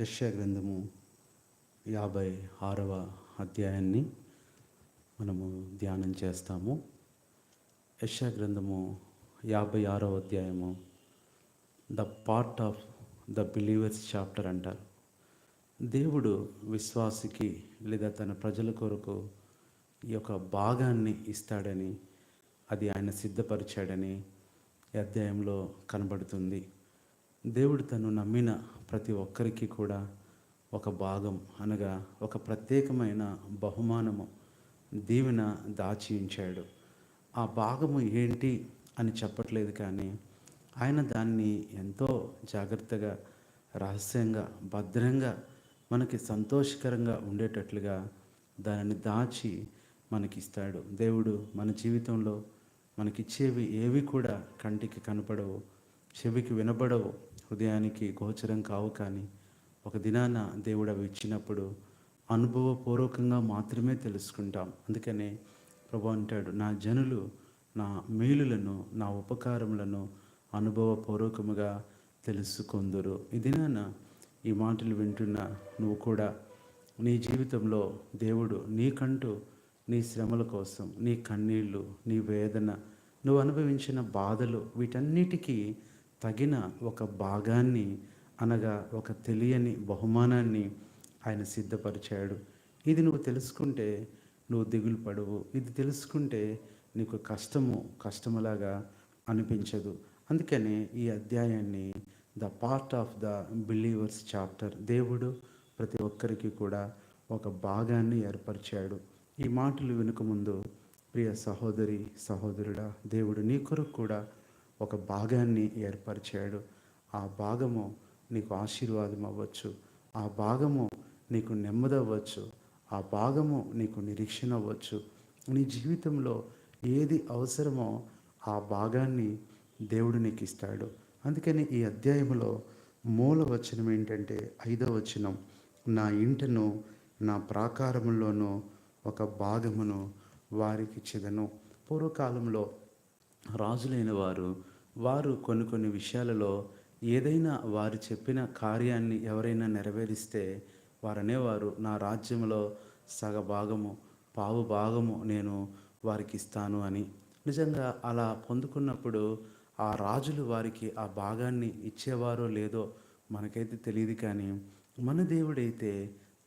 యశ్యా గ్రంథము యాభై ఆరవ అధ్యాయాన్ని మనము ధ్యానం చేస్తాము. యశ్యా గ్రంథము యాభై ఆరవ అధ్యాయము the part of the believers chapter అంటారు. దేవుడు విశ్వాసికి లేదా తన ప్రజల కొరకు ఈ యొక్క భాగాన్ని ఇస్తాడని అది ఆయన సిద్ధపరిచాడని ఈ అధ్యాయంలో కనబడుతుంది. దేవుడు తను నమ్మిన ప్రతి ఒక్కరికి కూడా ఒక భాగం అనగా ఒక ప్రత్యేకమైన బహుమానము దీవెన దాచి ఉంచాడు ఆ భాగము ఏంటి అని చెప్పట్లేదు కానీ ఆయన దాన్ని ఎంతో జాగ్రత్తగా రహస్యంగా భద్రంగా మనకి సంతోషకరంగా ఉండేటట్లుగా దానిని దాచి మనకిస్తాడు. దేవుడు మన జీవితంలో మనకిచ్చేవి ఏవి కూడా కంటికి కనపడవు చెవికి వినబడవు. హృదయానికి గోచరం కావు కానీ ఒక దినాన దేవుడు అవి ఇచ్చినప్పుడు అనుభవపూర్వకంగా మాత్రమే తెలుసుకుంటాం. అందుకనే ప్రభు అంటాడు నా జనులు నా మేలులను నా ఉపకారములను అనుభవపూర్వకముగా తెలుసుకొందురు. ఈ దినాన ఈ మాటలు వింటున్న నువ్వు కూడా నీ జీవితంలో దేవుడు నీకంటూ నీ శ్రమల కోసం నీ కన్నీళ్ళు నీ వేదన నువ్వు అనుభవించిన బాధలు వీటన్నిటికీ తగిన ఒక భాగాన్ని అనగా ఒక తెలియని బహుమానాన్ని ఆయన సిద్ధపరిచాడు. ఇది నువ్వు తెలుసుకుంటే నువ్వు దిగులు పడవు. ఇది తెలుసుకుంటే నీకు కష్టము కష్టములాగా అనిపించదు. అందుకనే ఈ అధ్యాయాన్ని the part of the believers chapter దేవుడు ప్రతి ఒక్కరికి కూడా ఒక భాగాన్ని ఏర్పరిచాడు. ఈ మాటలు వినకముందు ప్రియ సహోదరి సహోదరుడా దేవుడు నీ కొరకు కూడా ఒక భాగాన్ని ఏర్పరిచాడు. ఆ భాగము నీకు ఆశీర్వాదం అవ్వచ్చు. ఆ భాగము నీకు నెమ్మది అవ్వచ్చు. ఆ భాగము నీకు నిరీక్షణ అవ్వచ్చు. నీ జీవితంలో ఏది అవసరమో ఆ భాగాన్ని దేవుడు నీకు ఇస్తాడు. అందుకని ఈ అధ్యాయంలో మూల వచనం ఏంటంటే ఐదవ వచనం నా ఇంటను నా ప్రాకారములోనూ ఒక భాగమును వారికి చెదను. పూర్వకాలంలో రాజులైన వారు వారు కొన్ని కొన్ని విషయాలలో ఏదైనా వారు చెప్పిన కార్యాన్ని ఎవరైనా నెరవేరిస్తే వారనేవారు నా రాజ్యంలో సగ భాగము పావు భాగము నేను వారికి ఇస్తాను అని. నిజంగా అలా పొందుకున్నప్పుడు ఆ రాజులు వారికి ఆ భాగాన్ని ఇచ్చేవారో లేదో మనకైతే తెలియదు కానీ మన దేవుడైతే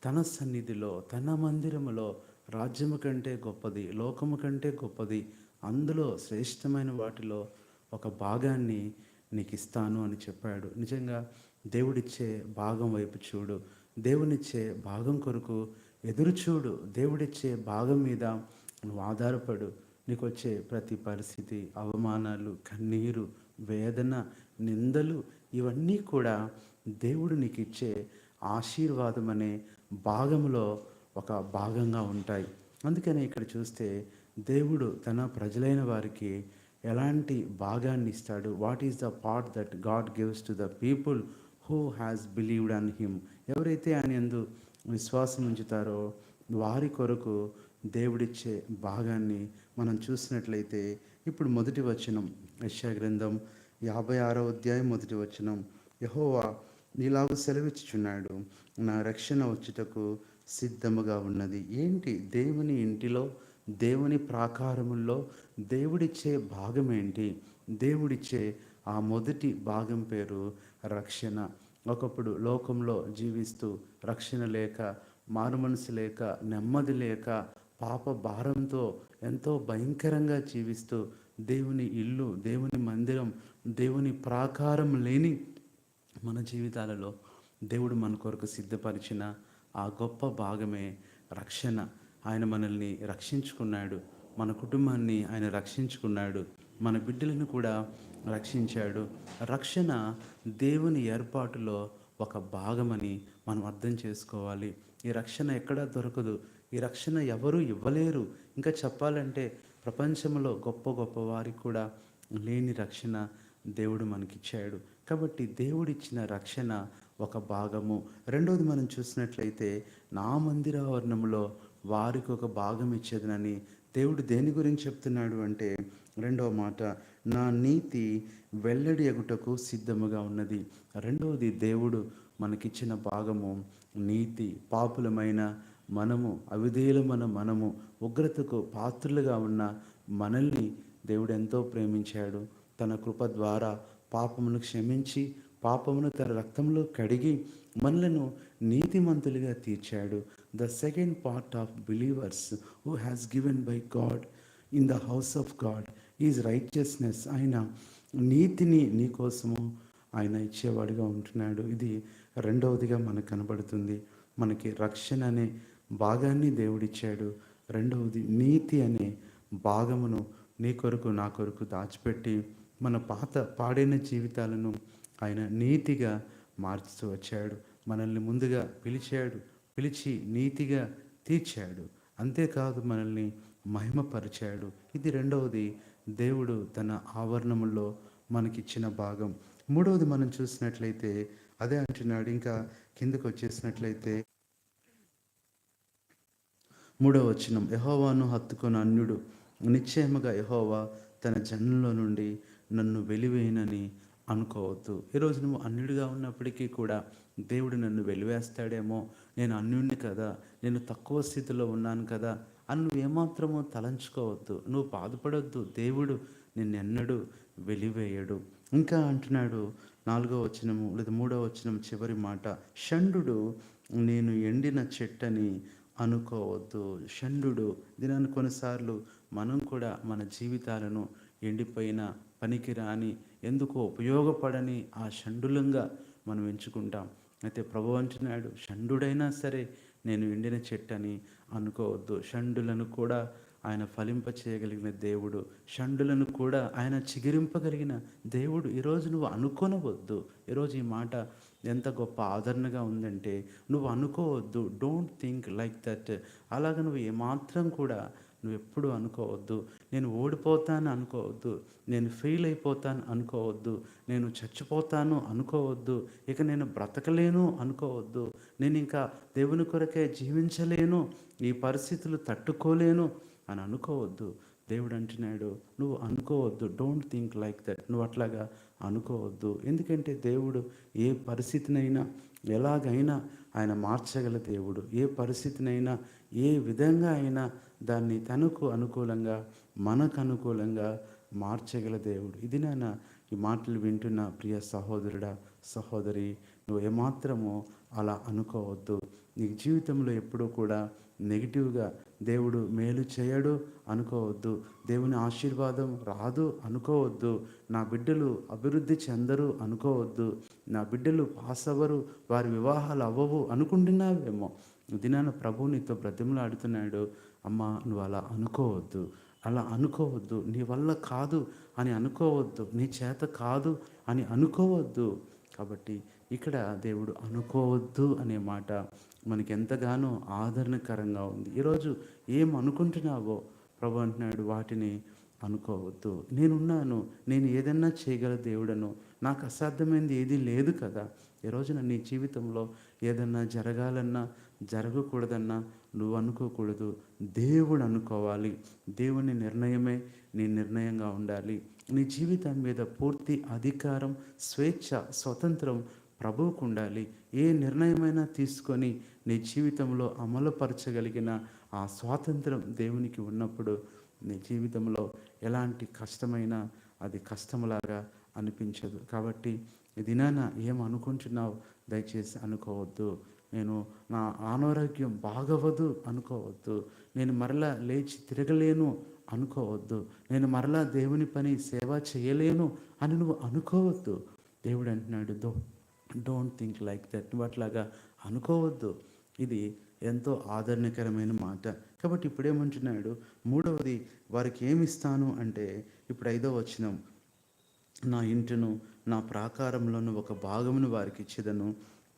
తన సన్నిధిలో తన మందిరములో రాజ్యము కంటే గొప్పది లోకము కంటే గొప్పది అందులో శ్రేష్టమైన వాటిలో ఒక భాగాన్ని నీకు ఇస్తాను అని చెప్పాడు. నిజంగా దేవుడిచ్చే భాగం వైపు చూడు. దేవునిచ్చే భాగం కొరకు ఎదురు చూడు. దేవుడిచ్చే భాగం మీద నువ్వు ఆధారపడు. నీకు వచ్చే ప్రతి పరిస్థితి అవమానాలు కన్నీరు వేదన నిందలు ఇవన్నీ కూడా దేవుడు నీకు ఇచ్చే ఆశీర్వాదం అనే భాగంలో ఒక భాగంగా ఉంటాయి. అందుకనే ఇక్కడ చూస్తే దేవుడు తన ప్రజలైన వారికి ఎలాంటి భాగాన్ని ఇస్తాడు? What is the part that God gives to the people who has believed on him ఎవరైతే ఆయన ఎందు విశ్వాసం ఉంచుతారో వారి కొరకు దేవుడిచ్చే భాగాన్ని మనం చూసినట్లయితే ఇప్పుడు మొదటి వచనం యశా గ్రంథం యాభై ఆరో అధ్యాయం మొదటి వచనం. యహోవా నీలాగు సెలవిచ్చుచున్నాడు నా రక్షణ వచ్చుటకు సిద్ధముగా ఉన్నది. ఏంటి? దేవుని ఇంటిలో దేవుని ప్రాకారముల్లో దేవుడిచ్చే భాగం ఏంటి దేవుడిచ్చే ఆ మొదటి భాగం పేరు రక్షణ. ఒకప్పుడు లోకంలో జీవిస్తూ రక్షణ లేక మారుమనసు లేక నెమ్మది లేక పాప భారంతో ఎంతో భయంకరంగా జీవిస్తూ దేవుని ఇల్లు దేవుని మందిరం దేవుని ప్రాకారం లేని మన జీవితాలలో దేవుడు మన కొరకు సిద్ధపరిచిన ఆ గొప్ప భాగమే రక్షణ. ఆయన మనల్ని రక్షించుకున్నాడు. మన కుటుంబాన్ని ఆయన రక్షించుకున్నాడు. మన బిడ్డలను కూడా రక్షించాడు. రక్షణ దేవుని ఏర్పాటులో ఒక భాగమని మనం అర్థం చేసుకోవాలి. ఈ రక్షణ ఎక్కడా దొరకదు? ఈ రక్షణ ఎవరు ఇవ్వలేరు? ఇంకా చెప్పాలంటే ప్రపంచంలో గొప్ప గొప్ప వారికి కూడా లేని రక్షణ దేవుడు మనకిచ్చాడు. కాబట్టి దేవుడిచ్చిన రక్షణ ఒక భాగము. రెండవది మనం చూసినట్లయితే నా మందిరావరణంలో వారికి ఒక భాగం ఇచ్చేదనని దేవుడు దేని గురించి చెప్తున్నాడు అంటే రెండవ మాట నా నీతి వెల్లడి ఎగుటకు సిద్ధముగా ఉన్నది. రెండవది దేవుడు మనకిచ్చిన భాగము నీతి పాపులమైన మనము అవిధేయులమైన మనము ఉగ్రతకు పాత్రులుగా ఉన్న మనల్ని దేవుడు ఎంతో ప్రేమించాడు. తన కృప ద్వారా పాపమును క్షమించి పాపమును తన రక్తంలో కడిగి మనలను నీతిమంతులుగా తీర్చాడు. The second part of believers who has given by God in the house of God is righteousness ఆయన నీతిని నీకోసము ఆయన ఇచ్చేవాడిగా ఉంటున్నాడు. ఇది రెండవదిగా మనకు కనబడుతుంది. మనకి రక్షణ అనే భాగాన్ని దేవుడిచ్చాడు. రెండవది నీతి అనే భాగమును నీ కొరకు నా కొరకు దాచిపెట్టి మన పాత పాడైన జీవితాలను ఆయన నీతిగా మార్చుతూ వచ్చాడు. మనల్ని ముందుగా పిలిచాడు. పిలిచి నీతిగా తీర్చాడు. అంతేకాదు మనల్ని మహిమపరిచాడు. ఇది రెండవది దేవుడు తన ఆవరణములో మనకిచ్చిన భాగం. మూడవది మనం చూసినట్లయితే అదే అంటున్నాడు. ఇంకా కిందకు వచ్చేసినట్లయితే మూడవ వచనం. యహోవాను హత్తుకొని అన్యుడు నిశ్చయముగా యహోవా తన జన్మలో నుండి నన్ను వెలివేయనని అనుకోవద్దు. ఈరోజు నువ్వు అన్యుడిగా ఉన్నప్పటికీ కూడా దేవుడు నన్ను వెలివేస్తాడేమో నేను అన్యుడిని కదా నేను తక్కువ స్థితిలో ఉన్నాను కదా అని నువ్వు ఏమాత్రమో తలంచుకోవద్దు. నువ్వు బాధపడొద్దు. దేవుడు నిన్నెన్నడూ వెలివేయడు. ఇంకా అంటున్నాడు నాలుగో వచనము లేదా మూడో వచనం చివరి మాట. షండు నేను ఎండిన చెట్టని అనుకోవద్దు. షండు దినాన్ని కొన్నిసార్లు మనం కూడా మన జీవితాలను ఎండిపోయిన పనికిరాని ఎందుకో ఉపయోగపడని ఆ షండులంగా మనం ఎంచుకుంటాం. అయితే ప్రభు అంటున్నాడు షండుడైనా సరే నేను ఎండిన చెట్టు అని అనుకోవద్దు. షండులను కూడా ఆయన ఫలింప చేయగలిగిన దేవుడు. షండులను కూడా ఆయన చిగిరింపగలిగిన దేవుడు. ఈరోజు నువ్వు అనుకోనవద్దు. ఈరోజు ఈ మాట ఎంత గొప్ప ఆదరణగా ఉందంటే నువ్వు అనుకోవద్దు. డోంట్ థింక్ లైక్ దట్ అలాగ నువ్వు ఏమాత్రం కూడా నువ్వు ఎప్పుడు అనుకోవద్దు. నేను ఓడిపోతాను అనుకోవద్దు. నేను ఫెయిల్ అయిపోతాను అనుకోవద్దు. నేను చచ్చిపోతాను అనుకోవద్దు. ఇక నేను బ్రతకలేను అనుకోవద్దు. నేను ఇంకా దేవుని కొరకే జీవించలేను. ఈ పరిస్థితులు తట్టుకోలేను అని అనుకోవద్దు. దేవుడు అంటున్నాడు నువ్వు అనుకోవద్దు. డోంట్ థింక్ లైక్ దట్ నువ్వు అట్లాగా అనుకోవద్దు. ఎందుకంటే దేవుడు ఏ పరిస్థితినైనా ఎలాగైనా ఆయన మార్చగల దేవుడు. ఏ పరిస్థితినైనా ఏ విధంగా అయినా దాన్ని తనకు అనుకూలంగా మనకు అనుకూలంగా మార్చగల దేవుడు. ఇది నాన్న ఈ మాటలు వింటున్న ప్రియ సహోదరుడా సహోదరి నువ్వు ఏమాత్రమో అలా అనుకోవద్దు. నీ జీవితంలో ఎప్పుడూ కూడా నెగిటివ్గా దేవుడు మేలు చేయడు అనుకోవద్దు. దేవుని ఆశీర్వాదం రాదు అనుకోవద్దు. నా బిడ్డలు అభివృద్ధి చెందరు అనుకోవద్దు. నా బిడ్డలు పాస్ అవ్వరు వారి వివాహాలు అవ్వవు అనుకుంటున్నావేమో. దినాన ప్రభు నీతో బ్రతిమలాడుతున్నాడు. అమ్మ నువ్వు అలా అనుకోవద్దు. అలా అనుకోవద్దు. నీ వల్ల కాదు అని అనుకోవద్దు. నీ చేత కాదు అని అనుకోవద్దు. కాబట్టి ఇక్కడ దేవుడు అనుకోవద్దు అనే మాట మనకి ఎంతగానో ఆదరణకరంగా ఉంది. ఈరోజు ఏం అనుకుంటున్నావో ప్రభు అంటున్నాడు వాటిని అనుకోవద్దు. నేనున్నాను. నేను ఏదన్నా చేయగల దేవుడను నాకు అసాధ్యమైనది ఏది లేదు కదా. ఈ రోజున నీ జీవితంలో ఏదన్నా జరగాలన్నా జరగకూడదన్నా నువ్వు అనుకోకూడదు. దేవుడు అనుకోవాలి. దేవుని నిర్ణయమే నీ నిర్ణయంగా ఉండాలి. నీ జీవితం మీద పూర్తి అధికారం స్వేచ్ఛ స్వతంత్రం ప్రభువుకు ఉండాలి. ఏ నిర్ణయమైనా తీసుకొని నీ జీవితంలో అమలుపరచగలిగిన ఆ స్వాతంత్రం దేవునికి ఉన్నప్పుడు నీ జీవితంలో ఎలాంటి కష్టమైనా అది కష్టములాగా అనిపించదు. కాబట్టి ఈ దినాన ఏం అనుకుంటున్నావు? దయచేసి అనుకోవద్దు. నేను నా అనారోగ్యం బాగవదు అనుకోవద్దు. నేను మరలా లేచి తిరగలేను అనుకోవద్దు. నేను మరలా దేవుని పని సేవ చేయలేను అని నువ్వు అనుకోవద్దు. దేవుడు అంటున్నాడు though don't think like that. నువ్వు అట్లాగా అనుకోవద్దు. ఇది ఎంతో ఆదరణకరమైన మాట. కాబట్టి ఇప్పుడేమంటున్నాడు మూడవది వారికి ఏమి ఇస్తాను? అంటే ఇప్పుడు ఐదో వచ్చినాం నా ఇంటిను నా ప్రాకారంలోను ఒక భాగమును వారికి ఇచ్చేదను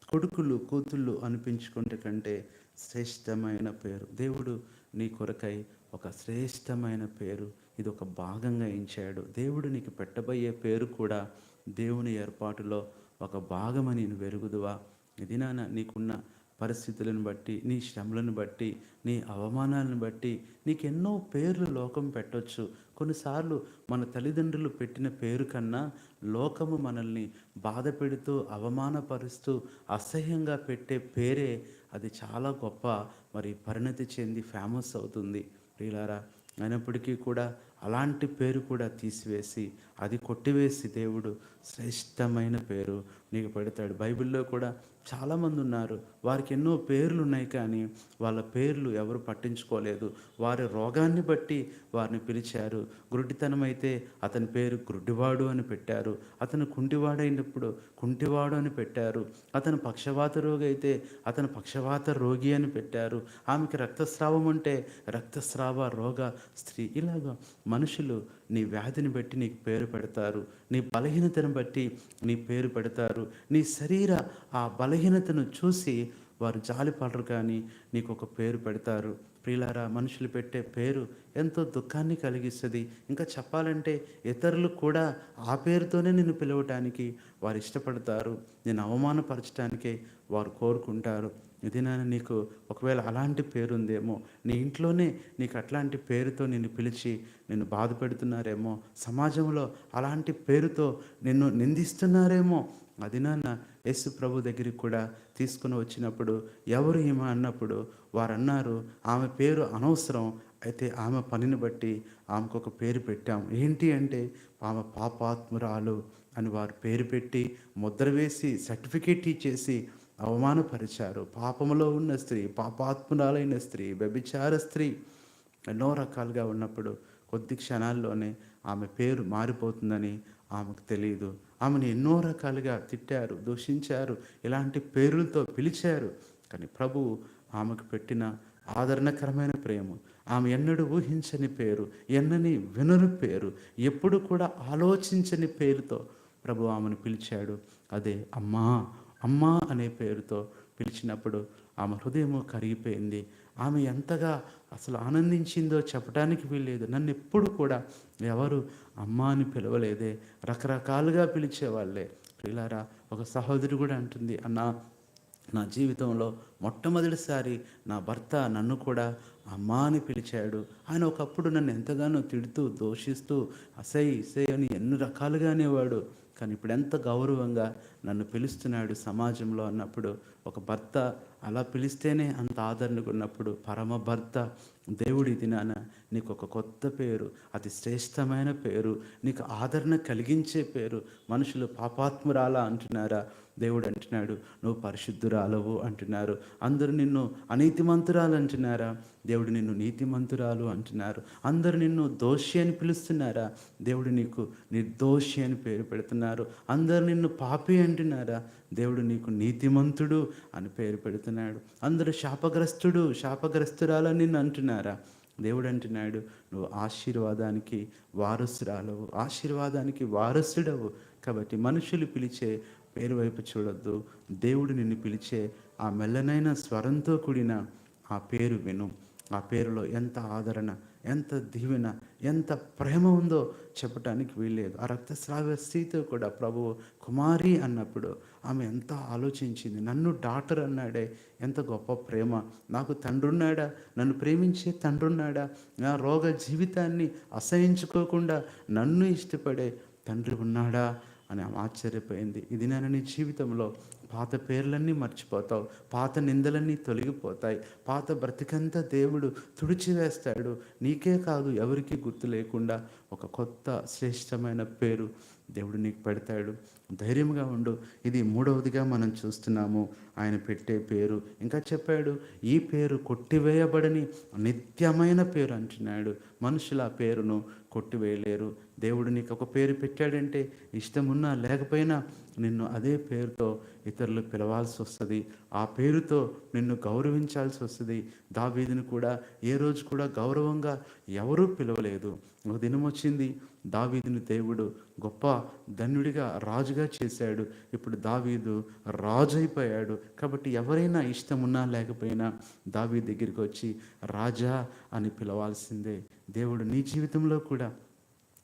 కొడుకులు కూతుళ్ళు అనిపించుకుంటే కంటే శ్రేష్టమైన పేరు. దేవుడు నీ కొరకై ఒక శ్రేష్టమైన పేరు ఇది ఒక భాగంగా ఎంచాడు. దేవుడు నీకు పెట్టబోయే పేరు కూడా దేవుని ఏర్పాటులో ఒక భాగమని నేను వెరుగుదువా ఇది నాన్న నీకున్న పరిస్థితులను బట్టి నీ శ్రమలను బట్టి నీ అవమానాలను బట్టి నీకెన్నో పేర్లు లోకం పెట్టొచ్చు. కొన్నిసార్లు మన తల్లిదండ్రులు పెట్టిన పేరు కన్నా లోకము మనల్ని బాధ పెడుతూ అవమానపరుస్తూ అసహ్యంగా పెట్టే పేరే అది చాలా గొప్ప మరి పరిణతి చెంది ఫేమస్ అవుతుంది. ప్రియులారా అయినప్పటికీ కూడా అలాంటి పేరు కూడా తీసివేసి అది కొట్టివేసి దేవుడు శ్రేష్టమైన పేరు. నీకు పెడతాడు. బైబిల్లో కూడా చాలామంది ఉన్నారు. వారికి ఎన్నో పేర్లు ఉన్నాయి కానీ వాళ్ళ పేర్లు ఎవరు పట్టించుకోలేదు. వారి రోగాన్ని బట్టి వారిని పిలిచారు. గురుడితనం అయితే అతని పేరు గ్రుడ్డివాడు అని పెట్టారు. అతను కుంటివాడైనప్పుడు కుంటివాడు అని పెట్టారు. అతను పక్షవాత రోగి అయితే అతను పక్షవాత రోగి అని పెట్టారు. ఆమెకి రక్తస్రావం అంటే రక్తస్రావ రోగ స్త్రీ ఇలాగా మనుషులు నీ వ్యాధిని బట్టి నీకు పేరు పెడతారు. నీ బలహీనతను బట్టి నీ పేరు పెడతారు. నీ శరీర ఆ బలహీనతను చూసి వారు జాలిపడరు కానీ నీకు ఒక పేరు పెడతారు. ప్రియులారా మనుషులు పెట్టే పేరు ఎంతో దుఃఖాన్ని కలిగిస్తుంది. ఇంకా చెప్పాలంటే ఇతరులు కూడా ఆ పేరుతోనే నిన్ను పిలవటానికి వారు ఇష్టపడతారు. నేను అవమానపరచడానికే వారు కోరుకుంటారు. ఇది నేను నీకు ఒకవేళ అలాంటి పేరు ఉందేమో నీ ఇంట్లోనే నీకు అట్లాంటి పేరుతో నిన్ను పిలిచి నిన్ను బాధ పెడుతున్నారేమో సమాజంలో అలాంటి పేరుతో నిన్ను నిందిస్తున్నారేమో అది నాన్న యేసు ప్రభు దగ్గరికి కూడా తీసుకుని వచ్చినప్పుడు ఎవరు ఈమె అన్నప్పుడు వారు అన్నారు ఆమె పేరు అనవసరం అయితే ఆమె పనిని బట్టి ఆమెకు ఒక పేరు పెట్టాం. ఏంటి అంటే ఆమె పాపాత్మురాలు అని వారు పేరు పెట్టి ముద్ర వేసి సర్టిఫికేట్ ఇచ్చేసి అవమానపరిచారు. పాపములో ఉన్న స్త్రీ పాపాత్మురాలైన స్త్రీ వ్యభిచార స్త్రీ ఎన్నో రకాలుగా ఉన్నప్పుడు కొద్ది క్షణాల్లోనే ఆమె పేరు మారిపోతుందని ఆమెకు తెలియదు. ఆమెను ఎన్నో రకాలుగా తిట్టారు దూషించారు ఇలాంటి పేర్లతో పిలిచారు. కానీ ప్రభువు ఆమెకు పెట్టిన ఆదరణకరమైన ప్రేమ ఆమె ఎన్నడూ ఊహించని పేరు ఎన్నని వినరు పేరు ఎప్పుడు కూడా ఆలోచించని పేరుతో ప్రభు ఆమెను పిలిచాడు. అదే అమ్మా అమ్మా అనే పేరుతో పిలిచినప్పుడు ఆమె హృదయము కరిగిపోయింది. ఆమె ఎంతగా అసలు ఆనందించిందో చెప్పడానికి వీల్లేదు. నన్ను ఎప్పుడు కూడా ఎవరు అమ్మ అని పిలవలేదే. రకరకాలుగా పిలిచేవాళ్ళే. ప్రియులారా ఒక సహోదరి కూడా అంటుంది అన్న నా జీవితంలో మొట్టమొదటిసారి నా భర్త నన్ను కూడా అమ్మా అని పిలిచాడు. ఆయన ఒకప్పుడు నన్ను ఎంతగానో తిడుతూ దోషిస్తూ అసై ఇసై అని ఎన్ని రకాలుగా అనేవాడు. కానీ ఇప్పుడు ఎంత గౌరవంగా నన్ను పిలుస్తున్నాడు సమాజంలో అన్నప్పుడు ఒక భర్త అలా పిలిస్తేనే అంత ఆదరణకు ఉన్నప్పుడు పరమ భర్త దేవుడి దినాన నీకు ఒక కొత్త పేరు అతి శ్రేష్టమైన పేరు నీకు ఆదరణ కలిగించే పేరు మనుషులు పాపాత్మురాలా అంటున్నారా? దేవుడు అంటున్నాడు నువ్వు పరిశుద్ధురాలవు అంటున్నారు. అందరు నిన్ను అనీతిమంతురాలు అంటున్నారా? దేవుడు నిన్ను నీతిమంతురాలు అంటున్నారు. అందరు నిన్ను దోషి అని పిలుస్తున్నారా? దేవుడు నీకు నిర్దోషి అని పేరు పెడుతున్నారు. అందరు నిన్ను పాపి అంటున్నారా? దేవుడు నీకు నీతిమంతుడు అని పేరు పెడుతున్నాడు. అందరు శాపగ్రస్తుడు శాపగ్రస్తురాలని నిన్ను అంటున్నారు. దేవుడు అంటున్నాడు నువ్వు ఆశీర్వాదానికి వారసురాలవు ఆశీర్వాదానికి వారసుడవు. కాబట్టి మనుషులు పిలిచే పేరు వైపు చూడొద్దు. దేవుడు నిన్ను పిలిచే ఆ మెల్లనైన స్వరంతో కూడిన ఆ పేరు విను. ఆ పేరులో ఎంత ఆదరణ ఎంత దీవెన ఎంత ప్రేమ ఉందో చెప్పటానికి వీల్లేదు. ఆ రక్తస్రావ స్త్రీతో కూడా ప్రభు కుమారి అన్నప్పుడు ఆమె ఎంత ఆలోచించింది. నన్ను డాక్టర్ అన్నాడే ఎంత గొప్ప ప్రేమ. నాకు తండ్రున్నాడా? నన్ను ప్రేమించే తండ్రున్నాడా? నా రోగ జీవితాన్ని అసహించుకోకుండా నన్ను ఇష్టపడే తండ్రి ఉన్నాడా? అని ఆమె ఆశ్చర్యపోయింది. ఇది నేను నీ జీవితంలో పాత పేర్లన్నీ మర్చిపోతావు పాత నిందలన్నీ తొలగిపోతాయి. పాత బ్రతికంతా దేవుడు తుడిచివేస్తాడు. నీకే కాదు ఎవరికీ గుర్తు లేకుండా ఒక కొత్త శ్రేష్టమైన పేరు దేవుడు నీకు పెడతాడు. ధైర్యంగా ఉండు. ఇది మూడవదిగా మనం చూస్తున్నాము. ఆయన పెట్టే పేరు. ఇంకా చెప్పాడు ఈ పేరు కొట్టివేయబడని నిత్యమైన పేరు అంటున్నాడు. మనుషులు ఆ పేరును కొట్టివేయలేరు. దేవుడు నీకు ఒక పేరు పెట్టాడంటే ఇష్టమున్నా లేకపోయినా నిన్ను అదే పేరుతో ఇతరులు పిలవాల్సి వస్తుంది. ఆ పేరుతో నిన్ను గౌరవించాల్సి వస్తుంది. దావీదిని కూడా ఏ రోజు కూడా గౌరవంగా ఎవరూ పిలవలేదు. ఒక దినం వచ్చింది. దావీదిని దేవుడు గొప్ప ధన్యుడిగా రాజుగా చేశాడు. ఇప్పుడు దావీదు రాజు అయిపోయాడు కాబట్టి ఎవరైనా ఇష్టం ఉన్నా లేకపోయినా దావీ దగ్గరికి వచ్చి రాజా అని పిలవాల్సిందే. దేవుడు నీ జీవితంలో కూడా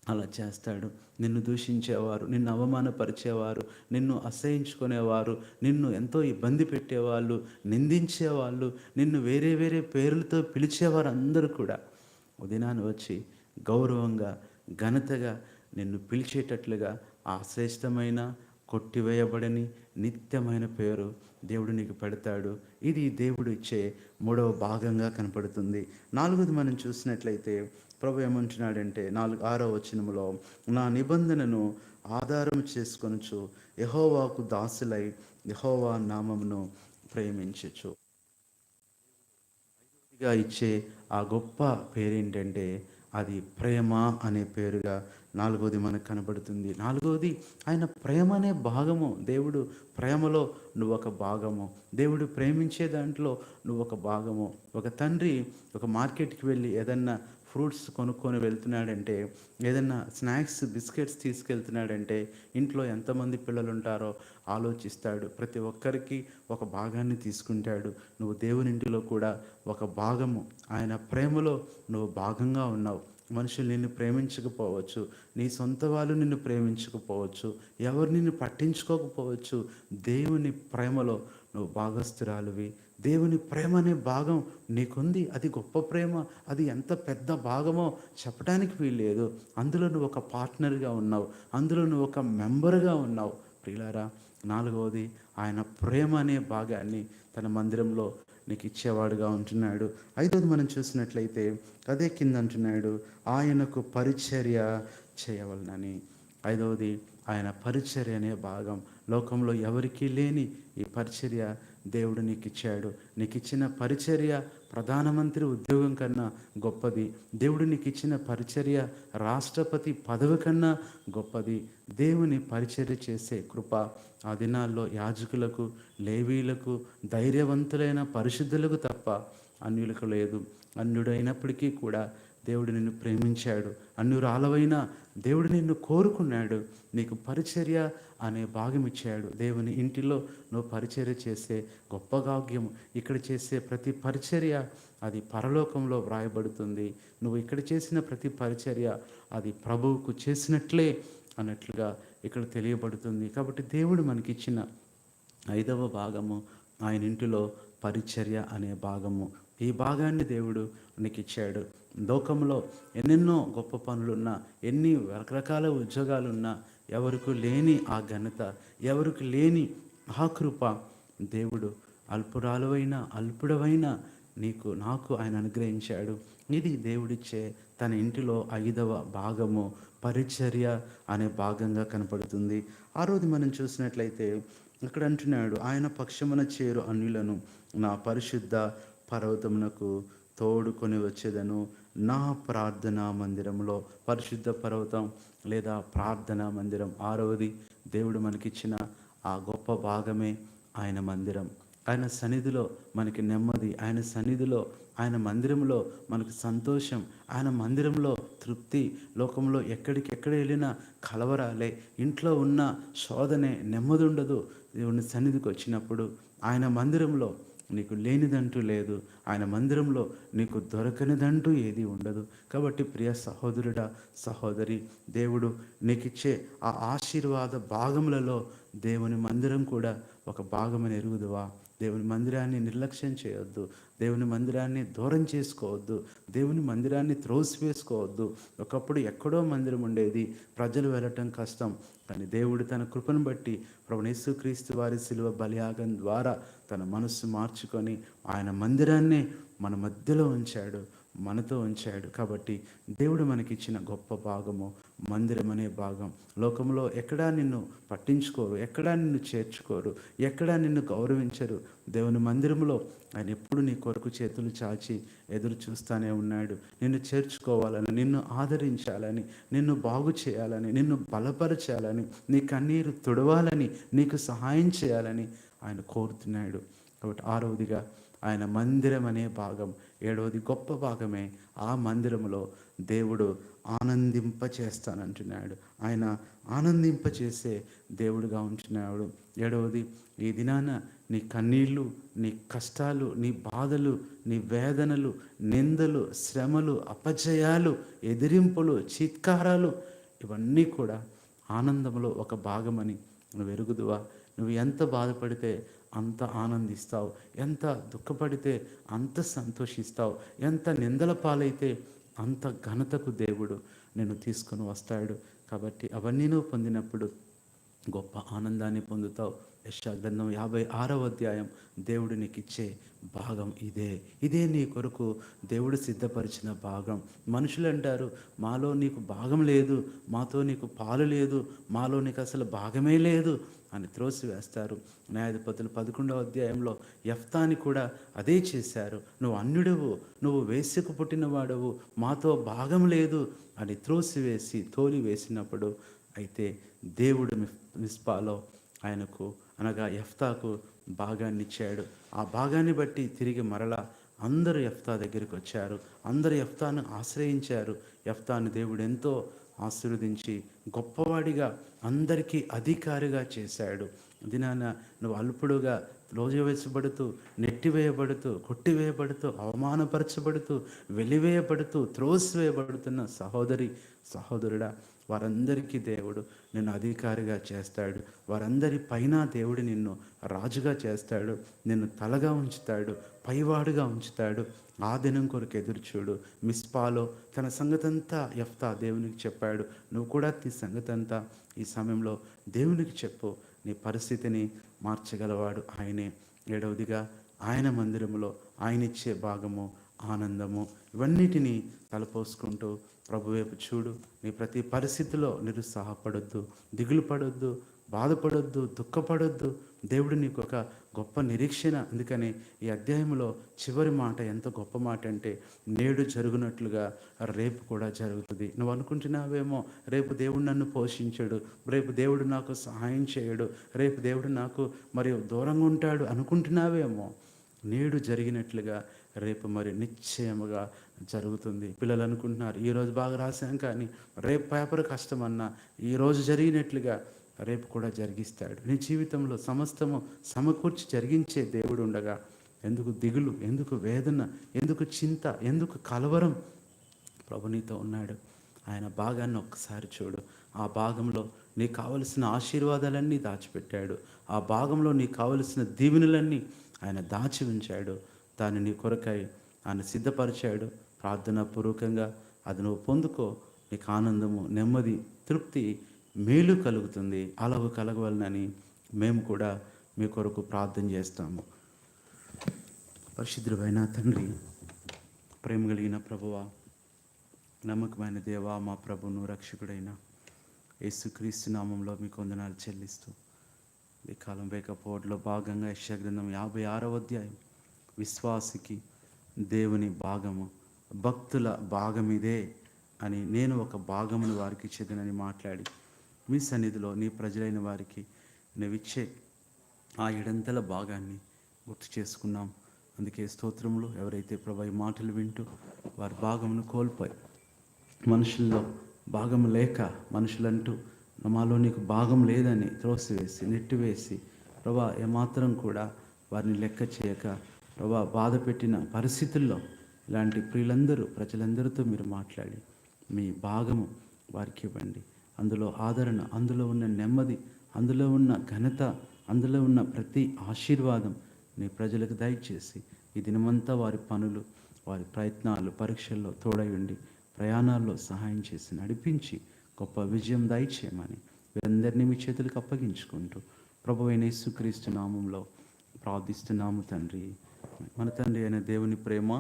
అలా చేస్తాడు. నిన్ను దూషించేవారు నిన్ను అవమానపరిచేవారు నిన్ను అసహించుకునేవారు నిన్ను ఎంతో ఇబ్బంది పెట్టేవాళ్ళు నిందించేవాళ్ళు నిన్ను వేరే వేరే పేర్లతో పిలిచేవారు అందరూ కూడా ఉదయాన్ని వచ్చి గౌరవంగా ఘనతగా నిన్ను పిలిచేటట్లుగా ఆ శ్రేష్టమైన కొట్టివేయబడని నిత్యమైన పేరు దేవుడు నీకు పెడతాడు. ఇది దేవుడు ఇచ్చే మూడవ భాగంగా కనపడుతుంది. నాలుగోది మనం చూసినట్లయితే ప్రభు ఏమంటున్నాడంటే నాలుగు ఆరో వచనములో నా నిబంధనను ఆధారం చేసుకొనుచు యహోవాకు దాసులై యహోవా నామమును ప్రేమించచ్చు ఇచ్చే ఆ గొప్ప పేరేంటంటే అది ప్రేమ అనే పేరుగా నాలుగోది మనకు కనబడుతుంది. నాలుగోది ఆయన ప్రేమ అనే భాగము. దేవుడు ప్రేమలో నువ్వు ఒక భాగము. దేవుడు ప్రేమించే దాంట్లో నువ్వు ఒక భాగము. ఒక తండ్రి ఒక మార్కెట్కి వెళ్ళి ఏదన్నా ఫ్రూట్స్ కొనుక్కొని వెళ్తున్నాడంటే ఏదన్నా స్నాక్స్ బిస్కెట్స్ తీసుకెళ్తున్నాడంటే ఇంట్లో ఎంతమంది పిల్లలు ఉంటారో ఆలోచిస్తాడు. ప్రతి ఒక్కరికి ఒక భాగాన్ని తీసుకుంటాడు. నువ్వు దేవుని ఇంటిలో కూడా ఒక భాగము. ఆయన ప్రేమలో నువ్వు భాగంగా ఉన్నావు. మనుషులు నిన్ను ప్రేమించకపోవచ్చు నీ సొంత వాళ్ళు నిన్ను ప్రేమించకపోవచ్చు ఎవరు నిన్ను పట్టించుకోకపోవచ్చు. దేవుని ప్రేమలో నువ్వు భాగస్థురాలువి. దేవుని ప్రేమ అనే భాగం నీకుంది. అది గొప్ప ప్రేమ. అది ఎంత పెద్ద భాగమో చెప్పడానికి వీల్లేదు. అందులో నువ్వు ఒక పార్ట్నర్గా ఉన్నావు. అందులో నువ్వు ఒక మెంబర్గా ఉన్నావు. ప్రియులారా నాలుగవది ఆయన ప్రేమ అనే భాగాన్ని తన మందిరంలో నీకు ఇచ్చేవాడుగా ఉంటున్నాడు. ఐదోది మనం చూసినట్లయితే అదే కింద అంటున్నాడు ఆయనకు పరిచర్య చేయవలనని. ఐదవది ఆయన పరిచర్య అనే భాగం. లోకంలో ఎవరికీ లేని ఈ పరిచర్య దేవుడు నీకు ఇచ్చాడు నీకు ఇచ్చిన పరిచర్య ప్రధానమంత్రి ఉద్యోగం కన్నా గొప్పది. దేవుడు నీకు ఇచ్చిన పరిచర్య రాష్ట్రపతి పదవి కన్నా గొప్పది. దేవుని పరిచర్య చేసే కృప ఆ దినాల్లో యాజకులకు లేవీలకు ధైర్యవంతులైన పరిశుద్ధులకు తప్ప అన్యులకు లేదు. అన్యుడైనప్పటికీ కూడా దేవుడు నిన్ను ప్రేమించాడు. అన్యురాలవైన దేవుడు నిన్ను కోరుకున్నాడు. నీకు పరిచర్య అనే భాగం ఇచ్చాడు. దేవుని ఇంటిలో నువ్వు పరిచర్య చేసే గొప్ప భాగ్యం ఇక్కడ చేసే ప్రతి పరిచర్య అది పరలోకంలో వ్రాయబడుతుంది. నువ్వు ఇక్కడ చేసిన ప్రతి పరిచర్య అది ప్రభువుకు చేసినట్లే అన్నట్లుగా ఇక్కడ తెలియబడుతుంది. కాబట్టి దేవుడు మనకిచ్చిన ఐదవ భాగము ఆయన ఇంటిలో పరిచర్య అనే భాగము. ఈ భాగాన్ని దేవుడు నీకు ఇచ్చాడు లోకంలో ఎన్నెన్నో గొప్ప పనులున్నా ఎన్ని రకరకాల ఉద్యోగాలున్నా ఎవరికి లేని ఆ ఘనత ఎవరికి లేని ఆ కృప దేవుడు అల్పురాలువైన అల్పుడవైన నీకు నాకు ఆయన అనుగ్రహించాడు. ఇది దేవుడిచ్చే తన ఇంటిలో ఐదవ భాగము పరిచర్య అనే భాగంగా కనపడుతుంది. ఆ రోజు మనం చూసినట్లయితే ఇక్కడ అంటున్నాడు ఆయన పక్షమున చేరు అన్యులను నా పరిశుద్ధ పర్వతమునకు తోడుకొని వచ్చేదను. నా ప్రార్థనా మందిరంలో పరిశుద్ధ పర్వతం లేదా ప్రార్థనా మందిరం ఆరవది దేవుడు మనకిచ్చిన ఆ గొప్ప భాగమే ఆయన మందిరం. ఆయన సన్నిధిలో మనకి నెమ్మది ఆయన సన్నిధిలో ఆయన మందిరంలో మనకు సంతోషం ఆయన మందిరంలో తృప్తి. లోకంలో ఎక్కడికెక్కడ వెళ్ళినా కలవరాలే. ఇంట్లో ఉన్న శోధనే నెమ్మది ఉండదు దేవుని సన్నిధికి వచ్చినప్పుడు ఆయన మందిరంలో నీకు లేనిదంటూ లేదు. ఆయన మందిరంలో నీకు దొరకనిదంటూ ఏది ఉండదు. కాబట్టి ప్రియ సహోదరుడా సహోదరి దేవుడు నీకిచ్చే ఆ ఆశీర్వాద భాగములలో దేవుని మందిరం కూడా ఒక భాగమని ఎరుగుదువా? దేవుని మందిరాన్ని నిర్లక్ష్యం చేయొద్దు. దేవుని మందిరాన్ని దూరం చేసుకోవద్దు. దేవుని మందిరాన్ని త్రోసివేసుకోవద్దు. ఒకప్పుడు ఎక్కడో మందిరం ఉండేది. ప్రజలు వెళ్ళటం కష్టం. కానీ దేవుడు తన కృపను బట్టి ప్రభునేసు క్రీస్తు వారి శిలువ బలియాగం ద్వారా తన మనస్సు మార్చుకొని ఆయన మందిరాన్నే మన మధ్యలో ఉంచాడు. మనతో ఉంచాడు. కాబట్టి దేవుడు మనకిచ్చిన గొప్ప భాగము మందిరం అనే భాగం. లోకంలో ఎక్కడా నిన్ను పట్టించుకోరు ఎక్కడా నిన్ను చేర్చుకోరు ఎక్కడా నిన్ను గౌరవించరు. దేవుని మందిరంలో ఆయన ఎప్పుడు నీ కొరకు చేతులు చాచి ఎదురు చూస్తానే ఉన్నాడు. నిన్ను చేర్చుకోవాలని నిన్ను ఆదరించాలని నిన్ను బాగు చేయాలని నిన్ను బలపరచాలని నీ కన్నీరు తుడవాలని నీకు సహాయం చేయాలని ఆయన కోరుతున్నాడు. కాబట్టి ఆరవదిగా ఆయన మందిరం అనే భాగం ఏడవది గొప్ప భాగమే ఆ మందిరంలో దేవుడు ఆనందింప చేస్తానంటున్నాడు ఆయన ఆనందింప చేసే దేవుడుగా ఉంటున్నాడు. ఏడవది ఈ దినాన నీ కన్నీళ్ళు నీ కష్టాలు నీ బాధలు నీ వేదనలు నిందలు శ్రమలు అపజయాలు ఎదిరింపులు చిత్కారాలు ఇవన్నీ కూడా ఆనందంలో ఒక భాగమని నువ్వు ఎరుగుదువా? నువ్వు ఎంత బాధపడితే అంత ఆనందిస్తావు? ఎంత దుఃఖపడితే అంత సంతోషిస్తావు? ఎంత నిందల పాలైతే అంత ఘనతకు దేవుడు నేను తీసుకొని వస్తాడు. కాబట్టి అవన్నీ నువ్వు పొందినప్పుడు గొప్ప ఆనందాన్ని పొందుతావు. యశాగ్రంథం యాభై ఆరవ అధ్యాయం దేవుడు నీకు ఇచ్చే భాగం ఇదే. ఇదే నీ కొరకు దేవుడు సిద్ధపరిచిన భాగం. మనుషులు అంటారు మాలో నీకు భాగం లేదు మాతో నీకు పాలు లేదు మాలో నీకు అసలు భాగమే లేదు అని త్రోసి వేస్తారు. న్యాయాధిపతులు పదకొండవ అధ్యాయంలో ఎఫ్తాని కూడా అదే చేశారు. నువ్వు అన్యుడవు నువ్వు వేసుకు పుట్టినవాడవు మాతో భాగం లేదు అని త్రోసివేసి తోలి వేసినప్పుడు అయితే దేవుడు మిస్పాలో ఆయనకు అనగా ఎఫ్తాకు భాగాన్ని ఇచ్చాడు. ఆ భాగాన్ని బట్టి తిరిగి మరలా అందరూ ఎఫ్తా దగ్గరికి వచ్చారు. అందరూ ఎఫ్తాను ఆశ్రయించారు. ఎఫ్తాను దేవుడు ఎంతో ఆశీర్వదించి గొప్పవాడిగా అందరికీ అధికారిగా చేశాడు. దినాన నువ్వు అల్పుడుగా రోజువేసబడుతూ నెట్టివేయబడుతూ కొట్టివేయబడుతూ అవమానపరచబడుతూ వెలివేయబడుతూ త్రోసివేయబడుతున్న సహోదరి సహోదరుడా వారందరికీ దేవుడు నిన్ను అధికారిగా చేస్తాడు. వారందరి పైన దేవుడు నిన్ను రాజుగా చేస్తాడు. నిన్ను తలగా ఉంచుతాడు. పైవాడుగా ఉంచుతాడు. ఆ దినం కొరకు ఎదురుచూడు మిస్పాలో తన సంగతంతా ఎఫ్తా దేవునికి చెప్పాడు. నువ్వు కూడా నీ సంగతంతా ఈ సమయంలో దేవునికి చెప్పు. నీ పరిస్థితిని మార్చగలవాడు ఆయనే. ఏడవదిగా ఆయన మందిరములో ఆయన ఇచ్చే భాగము ఆనందము ఇవన్నిటినీ తలపోసుకుంటూ ప్రభు వైపు చూడు. నీ ప్రతి పరిస్థితిలో నిరుత్సాహపడొద్దు దిగులు పడొద్దు. బాధపడొద్దు. దుఃఖపడొద్దు. దేవుడు నీకు ఒక గొప్ప నిరీక్షణ. అందుకని ఈ అధ్యాయంలో చివరి మాట ఎంత గొప్ప మాట అంటే నేడు జరుగునట్లుగా రేపు కూడా జరుగుతుంది. నువ్వు అనుకుంటున్నావేమో రేపు దేవుడు నన్ను పోషించడు. రేపు దేవుడు నాకు సహాయం చేయడు. రేపు దేవుడు నాకు మరియు దూరంగా ఉంటాడు అనుకుంటున్నావేమో నేడు జరిగినట్లుగా రేపు మరి నిశ్చయముగా జరుగుతుంది. పిల్లలు అనుకుంటున్నారు ఈరోజు బాగా రాశాం కానీ రేపు పేపర్ కష్టమన్నా ఈరోజు జరిగినట్లుగా రేపు కూడా జరిగిస్తాడు. నీ జీవితంలో సమస్తము సమకూర్చి జరిగించే దేవుడు ఉండగా ఎందుకు దిగులు ఎందుకు వేదన ఎందుకు చింత ఎందుకు కలవరం? ప్రభు నీతో ఉన్నాడు. ఆయన భాగాన్ని ఒక్కసారి చూడు. ఆ భాగంలో నీకు కావలసిన ఆశీర్వాదాలన్నీ దాచిపెట్టాడు. ఆ భాగంలో నీకు కావలసిన దీవెనలన్నీ ఆయన దాచి ఉంచాడు. దాన్ని నీ కొరకై ఆయన సిద్ధపరిచాడు. ప్రార్థన పూర్వకంగా అది నువ్వు పొందుకో. నీకు ఆనందము నెమ్మది తృప్తి మేలు కలుగుతుంది. అలవు కలగవలనని మేము కూడా మీ కొరకు ప్రార్థన చేస్తాము. పరిశుద్ధుడైన తండ్రి ప్రేమ కలిగిన ప్రభువా నమ్మకమైన దేవా మా ప్రభును రక్షకుడైన యేసుక్రీస్తు నామంలో మీకు వందనాలు చెల్లిస్తూ ఈ కాలం వేకపోవడంలో భాగంగా యశగ్రంథం యాభై ఆరవ అధ్యాయం. విశ్వాసికి దేవుని భాగము భక్తుల భాగం ఇదే అని నేను ఒక భాగమును వారికి చెందినని మాట్లాడి మీ సన్నిధిలో నీ ప్రజలైన వారికి నువ్విచ్చే ఆ ఎడంతల భాగాన్ని గుర్తు చేసుకున్నాం. అందుకే స్తోత్రములు. ఎవరైతే ప్రభు ఈ మాటలు వింటూ వారి భాగమును కోల్పోయి మనుషుల్లో భాగం లేక మనుషులంటూ మాలో నీకు భాగం లేదని త్రోసివేసి నెట్టివేసి ప్రభా ఏమాత్రం కూడా వారిని లెక్క చేయక ప్రభా బాధ పెట్టిన పరిస్థితుల్లో ఇలాంటి ప్రియులందరూ ప్రజలందరితో మీరు మాట్లాడి మీ భాగము వారికి ఇవ్వండి. అందులో ఆదరణ అందులో ఉన్న నెమ్మది అందులో ఉన్న ఘనత అందులో ఉన్న ప్రతి ఆశీర్వాదం నీ ప్రజలకు దయచేసి ఈ దినమంతా వారి పనులు వారి ప్రయత్నాలు పరీక్షల్లో తోడై ఉండి ప్రయాణాల్లో సహాయం చేసి నడిపించి గొప్ప విజయం దయచేయమని వీరందరినీ మీ చేతులకు అప్పగించుకుంటూ ప్రభు అయిన యేసుక్రీస్తు నామంలో ప్రార్థిస్తున్నాము తండ్రి. మన తండ్రి అయిన దేవుని ప్రేమ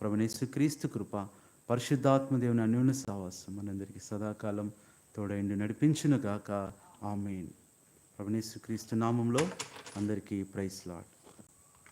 ప్రభు యేసుక్రీస్తు కృప పరిశుద్ధాత్మ దేవుని అన్యోన్య సావాసం మనందరికీ సదాకాలం తోడైండి నడిపించును గాక ఆమెన్. ప్రభు యేసుక్రీస్తు నామంలో అందరికీ ప్రైస్ లాట్